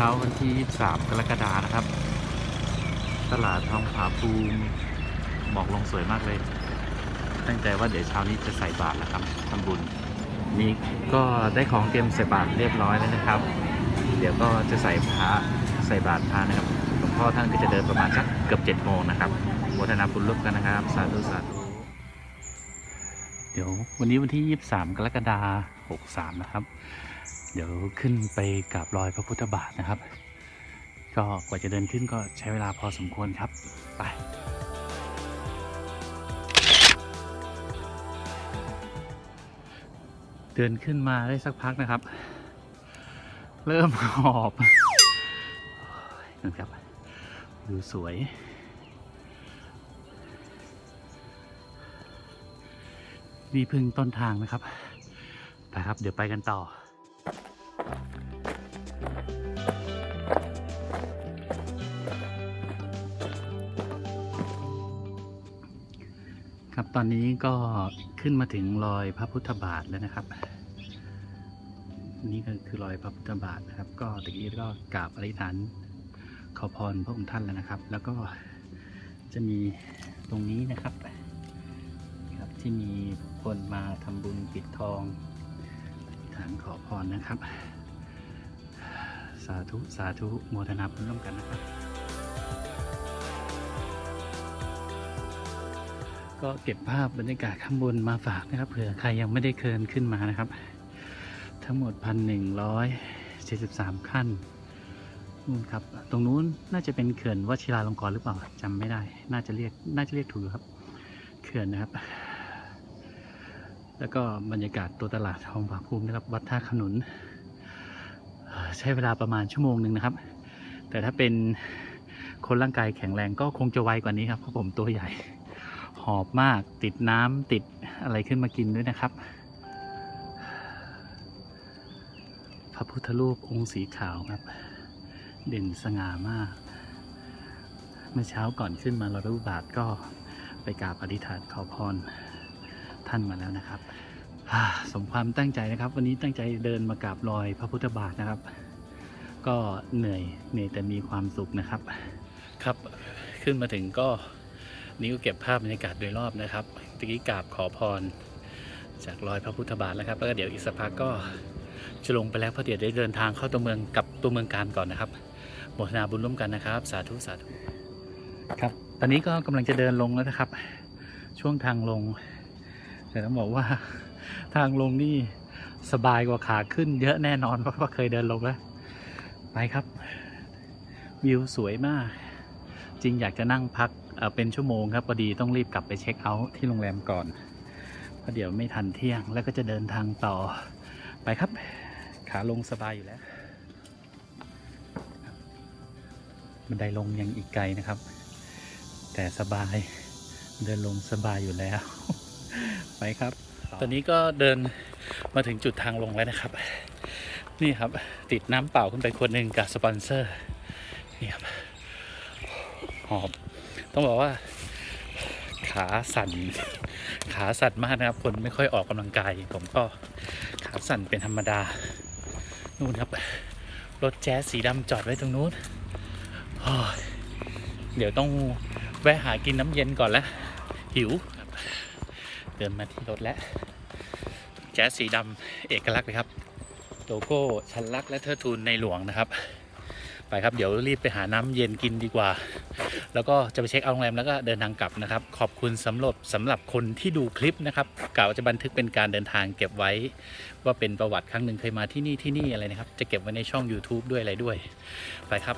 ช้าวันที่ 23 กรกฎานะครับ ตลาดทองผาภูมิหมอกลงสวยมากเลย ตั้งใจว่าเดี๋ยวเช้านี้จะใส่บาตรนะครับทำบุญ นี่ก็ได้ของเตรียมใส่บาตรเรียบร้อยแล้วนะครับ เดี๋ยวก็จะใส่พระใส่บาตรพระนะครับหลวงพ่อท่านก็จะเดินประมาณสักเกือบ7โมงนะครับโมทนาบุญร่วมกันนะครับ สาธุสาธุเดี๋ยววันนี้วันที่ 23 กรกฎาคม 63 นะครับ เดี๋ยวขึ้นไปกราบรอยพระพุทธบาทนะครับ ก็กว่าจะเดินขึ้นก็ใช้เวลาพอสมควรครับ ไปเดินขึ้นมาได้สักพักนะครับ เริ่มหอบนะครับวิวสวย นี่พึ่งต้นทางนะครับไปครับ เดี๋ยวไปกันต่อ ครับตอนนี้ก็ขึ้นมาถึงรอยพระพุทธบาทแล้วนะครับ นี่ก็คือรอยพระพุทธบาทนะครับ ก็ตะกี้ก็กราบอธิษฐานขอพรพระองค์ท่านแล้วนะครับ แล้วก็จะมีตรงนี้นะครับครับที่มีคนมาทำบุญปิดทองฐานขอพรนะครับ สาธุสาธุโมทนาบุญร่วมกันนะครับ ก็เก็บภาพบรรยากาศข้างบนมาฝากนะครับเผื่อใครยังไม่ได้เคินขึ้นมานะครับ ทั้งหมดพันหนึ่งร้อยเจ็ดสิบสามขั้นนู่นครับ ตรงนู้นน่าจะเป็นเขื่อนวชิราลงกรณ์หรือเปล่าจำไม่ได้ น่าจะเรียกน่าจะเรียกถูกครับ เขื่อนนะครับ แล้วก็บรรยากาศตัวตลาดทองผาภูมินะครับ วัดท่าขนุน ใช้เวลาประมาณชั่วโมงหนึ่งนะครับ แต่ถ้าเป็นคนร่างกายแข็งแรงก็คงจะไวกว่านี้ครับเพราะผมตัวใหญ่ หอบมาก ติดน้ำติดอะไรขึ้นมากินด้วยนะครับ พระพุทธรูปองค์สีขาวครับ เด่นสง่ามาก เมื่อเช้าก่อนขึ้นมาเรารูบาทก็ไปกราบอธิษฐานขอพรท่านมาแล้วนะครับสมความตั้งใจนะครับ วันนี้ตั้งใจเดินมากราบรอยพระพุทธบาทนะครับ ก็เหนื่อยเหนื่อยแต่มีความสุขนะครับ ครับ ขึ้นมาถึงก็ นี่ก็เก็บภาพบรรยากาศโดยรอบนะครับตะกี้กราบขอพร จากรอยพระพุทธบาทแล้วครับ แล้วก็เดี๋ยวอีกสักพักก็จะลงไปแล้วเพราะเดี๋ยวได้เดินทางเข้าตัวเมืองกับตัวเมืองการก่อนนะครับโมทนาบุญร่วมกันนะครับ สาธุสาธุครับ ตอนนี้ก็กำลังจะเดินลงแล้วนะครับ ช่วงทางลง แต่ต้องบอกว่าทางลงนี่สบายกว่าขาขึ้นเยอะแน่นอนเพราะว่าเคยเดินลงแล้ว ไปครับ วิวสวยมาก จริงอยากจะนั่งพัก เป็นชั่วโมงครับพอดีต้องรีบกลับไปเช็คเอาท์ที่โรงแรมก่อนเพราะเดี๋ยวไม่ทันเที่ยงแล้วก็จะเดินทางต่อไปครับ ขาลงสบายอยู่แล้วบันไดลงยังอีกไกลนะครับ แต่สบายเดินลงสบายอยู่แล้ว ไปครับ ตอนนี้ก็เดินมาถึงจุดทางลงแล้วนะครับ นี่ครับติดน้ำเปล่าขึ้นไปคนหนึ่งกับสปอนเซอร์นี่ครับหอบ ต้องบอกว่า ขาสั่น ขาสั่นมากนะครับ คนไม่ค่อยออกกำลังกาย ผมก็ขาสั่นเป็นธรรมดา นู่นครับ รถแจ๊สสีดำจอดไว้ตรงนู้นเดี๋ยวต้องแวะหากินน้ำเย็นก่อนแล้วหิว เดินมาที่รถแล้ว แจ๊สสีดำเอกลักษณ์เลยครับ โลโก้ชันลักษ์และเทิดทูนในหลวงนะครับ ไปครับ เดี๋ยวรีบไปหาน้ำเย็นกินดีกว่า แล้วก็จะไปเช็คเอาโรงแรมแล้วก็เดินทางกลับนะครับ ขอบคุณสำหรับสำหรับคนที่ดูคลิปนะครับกล่าวจะบันทึกเป็นการเดินทางเก็บไว้ ว่าเป็นประวัติครั้งหนึ่งเคยมาที่นี่ที่นี่อะไรนะครับ จะเก็บไว้ในช่อง YouTube ด้วยอะไรด้วย ไปครับ